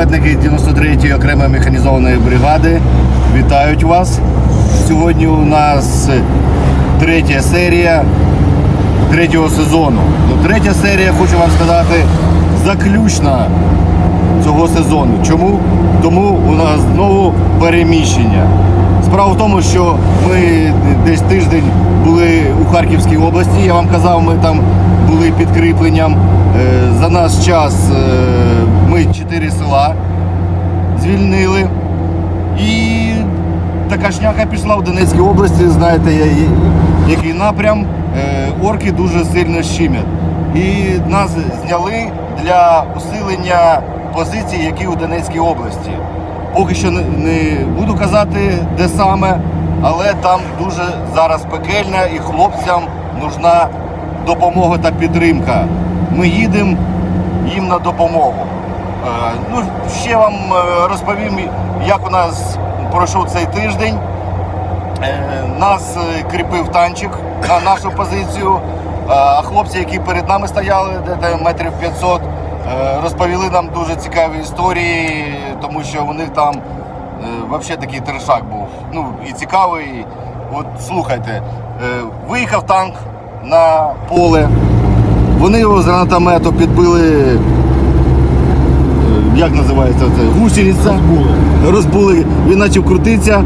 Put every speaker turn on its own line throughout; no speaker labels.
кулеметники 93-ї окремої механізованої бригади вітають вас. Сьогодні у нас третя серія третього сезону. Ну, третя серія, хочу вам сказати, заключна цього сезону. Чому? Тому у нас знову переміщення. Справа в тому, що ми десь тиждень були у Харківській області. Я вам казав, ми там були підкріпленням. За наш час е, ми чотири села звільнили. І така шняка пішла в Донецькій області, знаєте, який напрям. Е, Орки дуже сильно щемять. І нас зняли для усилення позицій, які у Донецькій області. Поки що не, буду казати, де саме, але там дуже зараз пекельно і хлопцям нужна допомога та підтримка. Ми їдемо їм на допомогу. Е, Ну, ще вам е, розповім, як у нас пройшов цей тиждень. Е, Нас кріпив танчик на нашу позицію. А хлопці, які перед нами стояли, де метрів 500, е, розповіли нам дуже цікаві історії, тому що у них там взагалі такий трешак був. Ну і цікавий. От слухайте, виїхав танк на поле. Вони його з гранатомету підбили. е, Як називається це? Гусениця. Розбули. Він почав крутитися.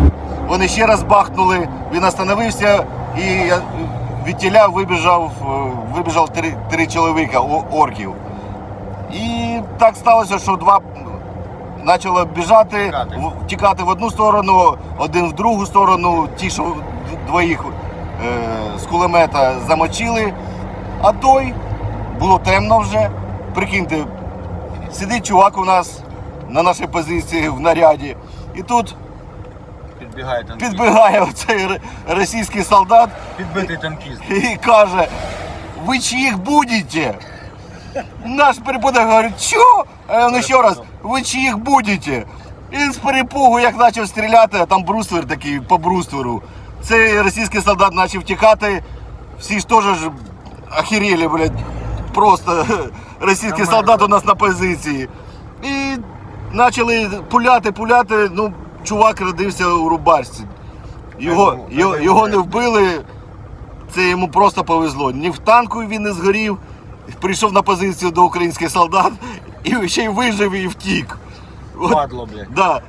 Вони ще раз бахнули, він остановився і я від тіля вибіжав, е, вибіжав три, три чоловіка орків. І так сталося, що два почали біжати,
Тікати.
в- тікати в одну сторону, один в другу сторону. Ті, що двоїх е, з кулемета замочили, а той було темно вже. Прикиньте, сидить чувак у нас на нашій позиції в наряді. І тут
Підбігає танкіст.
підбігає оцей російський солдат
Підбитий танкіст.
і каже: ви чиїх будете? Наш перепуток говорить, що? А він ще раз, ви чиїх будете? І він з перепугу, як почав стріляти, а там бруствер такий по брустверу. Цей російський солдат почав тікати. Всі ж теж охерели, блядь. Просто російський солдат у нас на позиції. І почали пуляти, пуляти. Ну, чувак родився у рубашці. Його, його, його не вбили. Це йому просто повезло. Ні в танку він не згорів, прийшов на позицію до українських солдат і ще й вижив і втік. От,
Падло, блядь.
да.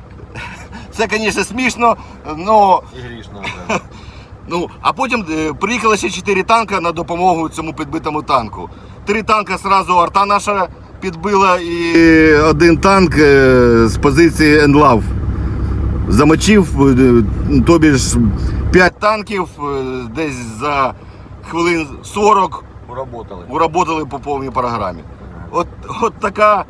Це, звісно, смішно, але
І грішно. блядь.
Ну, а потім е, приїхало ще 4 танка на допомогу цьому підбитому танку. Три танка одразу арта наша підбила і один танк е, з позиції Енлав замочив, е, тобі ж 5 танків е, десь за хвилин 40
Уработали.
уработали по повній програмі. От, от така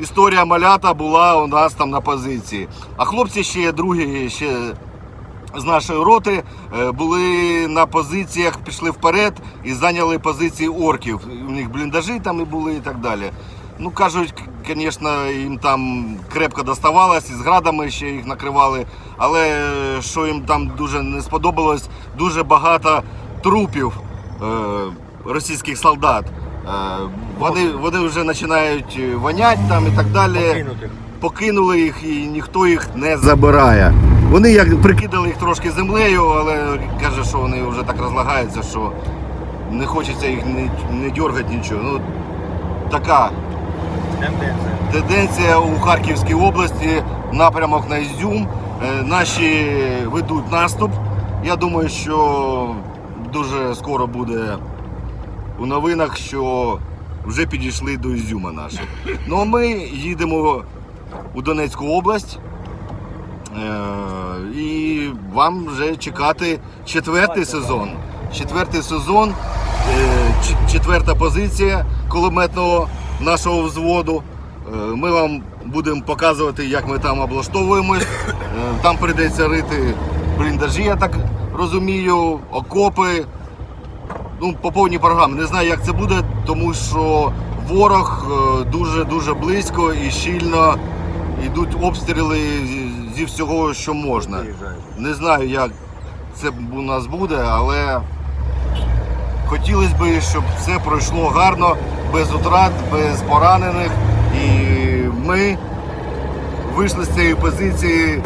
історія малята була у нас там на позиції. А хлопці ще другі ще з нашої роти е, були на позиціях, пішли вперед і зайняли позиції орків. У них бліндажі там і були і так далі. Ну кажуть, звісно, їм там крепко доставалось, і з градами ще їх накривали. Але е, що їм там дуже не сподобалось, дуже багато трупів е, російських солдат. Вони, вони вже починають воняти там і так далі покинули їх і ніхто їх не забирає. Вони як прикидали їх трошки землею, але каже, що вони вже так розлагаються, що не хочеться їх не, не дергати нічого. Ну, така
Тенденція.
тенденція у Харківській області, напрямок на Ізюм. Е, Наші ведуть наступ. Я думаю, що дуже скоро буде у новинах, що вже підійшли до Ізюма наші. Ну а ми їдемо у Донецьку область. Е, І вам вже чекати четвертий сезон. Четвертий сезон, е, четверта позиція кулеметного нашого взводу. Е, Ми вам будемо показувати, як ми там облаштовуємось. Там прийдеться рити бліндажі, я так розумію, окопи. Ну, по повній програмі. Не знаю, як це буде, тому що ворог дуже-дуже близько і щільно йдуть обстріли зі- всього, що можна. Не знаю, як це у нас буде, але хотілося б, щоб все пройшло гарно, без утрат, без поранених. І ми вийшли з цієї позиції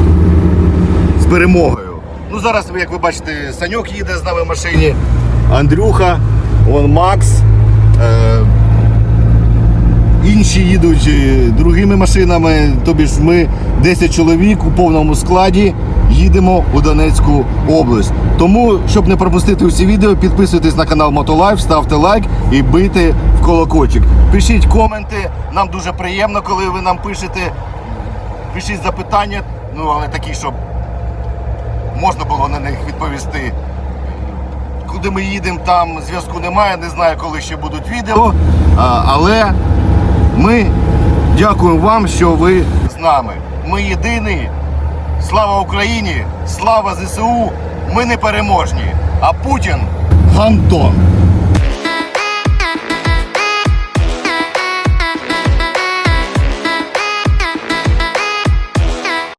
з перемогою. Ну зараз, як ви бачите, Саньок їде з нами в машині, Андрюха, он Макс. Е- Інші їдуть е, другими машинами, тобі ми 10 чоловік у повному складі їдемо у Донецьку область. Тому, щоб не пропустити усі відео, підписуйтесь на канал Мотолайф, ставте лайк і бийте в колокольчик. Пишіть коменти, нам дуже приємно, коли ви нам пишете. Пишіть запитання, ну але такі, щоб можна було на них відповісти. Куди ми їдемо, там зв'язку немає, не знаю, коли ще будуть відео. Але ми дякуємо вам, що ви з нами. Ми єдині. Слава Україні! Слава ЗСУ! Ми не переможні. А Путін Гантон.